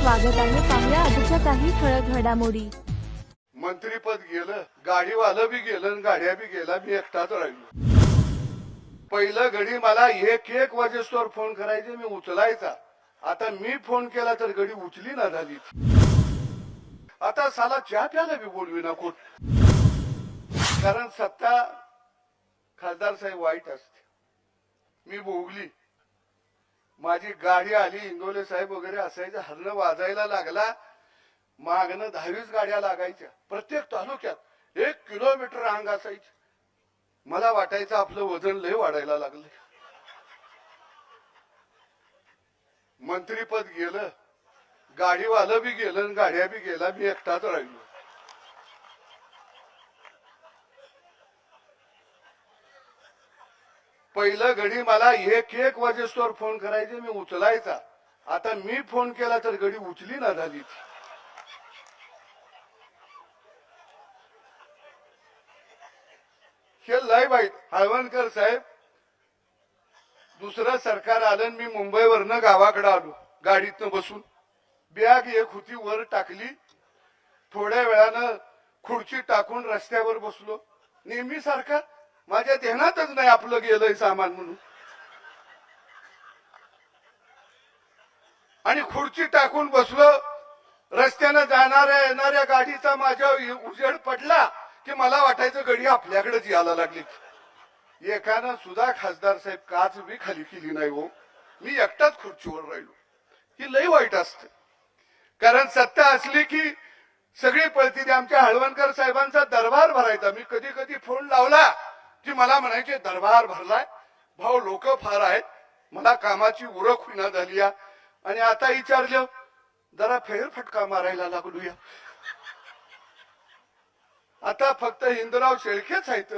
स्वागत आहे. पाहुया आजच्या काही ठळक घडामोडी. मंत्रीपद गेलं गाडीवालं बी गेलं आणि गाड्या बी गेला मी एकटाच राहिलो. पहिलं घडी मला एक एक वाजेस्तोवर फोन करायचे मी उचलायचा. आता मी फोन केला तर घडी उचली ना झाली. आता साला चहा प्याला बी बोलवी ना कोण? कारण सत्ता खासदार साहेब वाईट असते. मी भोगली. माझी गाडी आली इंगोले साहेब वगैरे असायचं हरणं वाजायला लागला. मागणं दहावीस गाड्या लागायच्या. प्रत्येक तालुक्यात एक किलोमीटर अंग असायची. मला वाटायचं आपलं वजन लय वाढायला लागलं. मंत्रीपद गेलं. गाडीवालं बी गेलं आणि गाड्या बी गेला मी एकटाच राहिलो. पहिलं घडी मला एक एक वाजेस्तोवर फोन करायचे मी उचलायचा. आता मी फोन केला तर घडी उचली ना झाली हे लय वाईट. हळवणकर साहेब दुसरं सरकार आलं मी मुंबईवरनं गावाकडे आलो गाडीतनं बसून. बॅग एक होती वर टाकली. थोड्या वेळानं खुर्ची टाकून रस्त्यावर बसलो. नेहमी सारखा माझ्या ध्यानातच नाही आपलं गेलंय सामान म्हणून. आणि खुर्ची टाकून बसलो रस्त्यानं जाणाऱ्या येणाऱ्या गाडीचा माझ्या उजेड पडला की मला वाटायचं गडी आपल्याकडेच यायला लागली. एकानं सुद्धा खासदार साहेब काच बी खाली केली नाही हो. मी एकटाच खुर्चीवर राहिलो. ही लई वाईट असते. कारण सत्ता असली की सगळी पळती. आमच्या हळवणकर साहेबांचा दरबार भरायचा. मी कधी कधी फोन लावला. की मला म्हणायचे दरबार भरलाय भाऊ लोक फार आहेत मला कामाची उरख होईना झाली आणि आता विचारलं जरा फेरफटका मारायला लागलूया. आता फक्त हिंदूराव शेळकेच आहेत.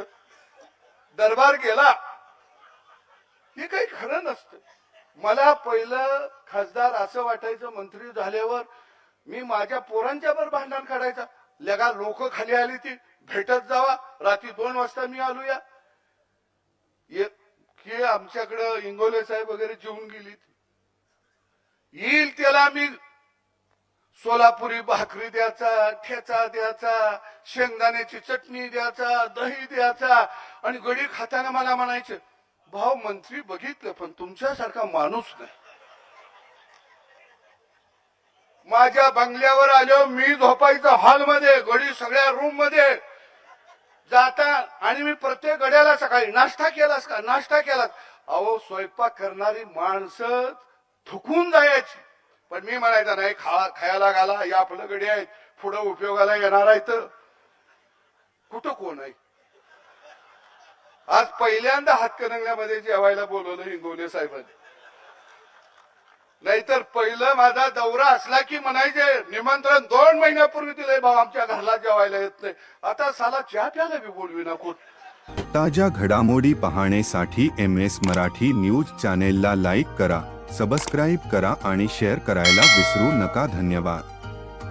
दरबार गेला हे काही खरं नसतं. मला पहिलं खासदार असं वाटायचं मंत्री झाल्यावर मी माझ्या पोरांच्या बर भांडण काढायचा. लगा लोक खाली आली ती भेटत जावा रात्री दोन वाजता मी आलो या की आमच्याकडं इंगोले साहेब वगैरे जेवून गेली येईल त्याला मी सोलापुरी भाकरी द्यायचा ठेचा द्यायचा शेंगदाण्याची चटणी द्यायचा दही द्यायचा आणि गडी खाताना मला म्हणायचं भाऊ मंत्री बघितलं पण तुमच्यासारखा माणूस नाही. माझ्या बंगल्यावर आलो मी झोपायचं हॉलमध्ये गडी सगळ्या रूममध्ये. जाता आणि मी प्रत्येक गड्याला सकाळी नाश्ता केलास का? नाश्ता केलास. अहो स्वयंपाक करणारी माणसं थुकून जायची. पण मी म्हणायचं नाही खा खायला घाला. या आपलं गडी आहेत. पुढं उपयोगाला येणार आहे तर कुठं कोण आहे? आज पहिल्यांदा हातकणंगल्यामध्ये जेवायला बोलवलं हिंगोले साहेबांनी. नाहीतर पहिलं माझा दौरा असला की म्हणायचे निमंत्रण दोन महिन्यापूर्वी दिलंय भाऊ आमच्या घरला जेवायला येत नाही. आता साला चहा प्याला बी बोलवी ना कोण? ताज्या घडामोडी पाहण्यासाठी एम एस मराठी न्यूज चॅनेलला लाईक करा सबस्क्राईब करा आणि शेअर करायला विसरू नका. धन्यवाद.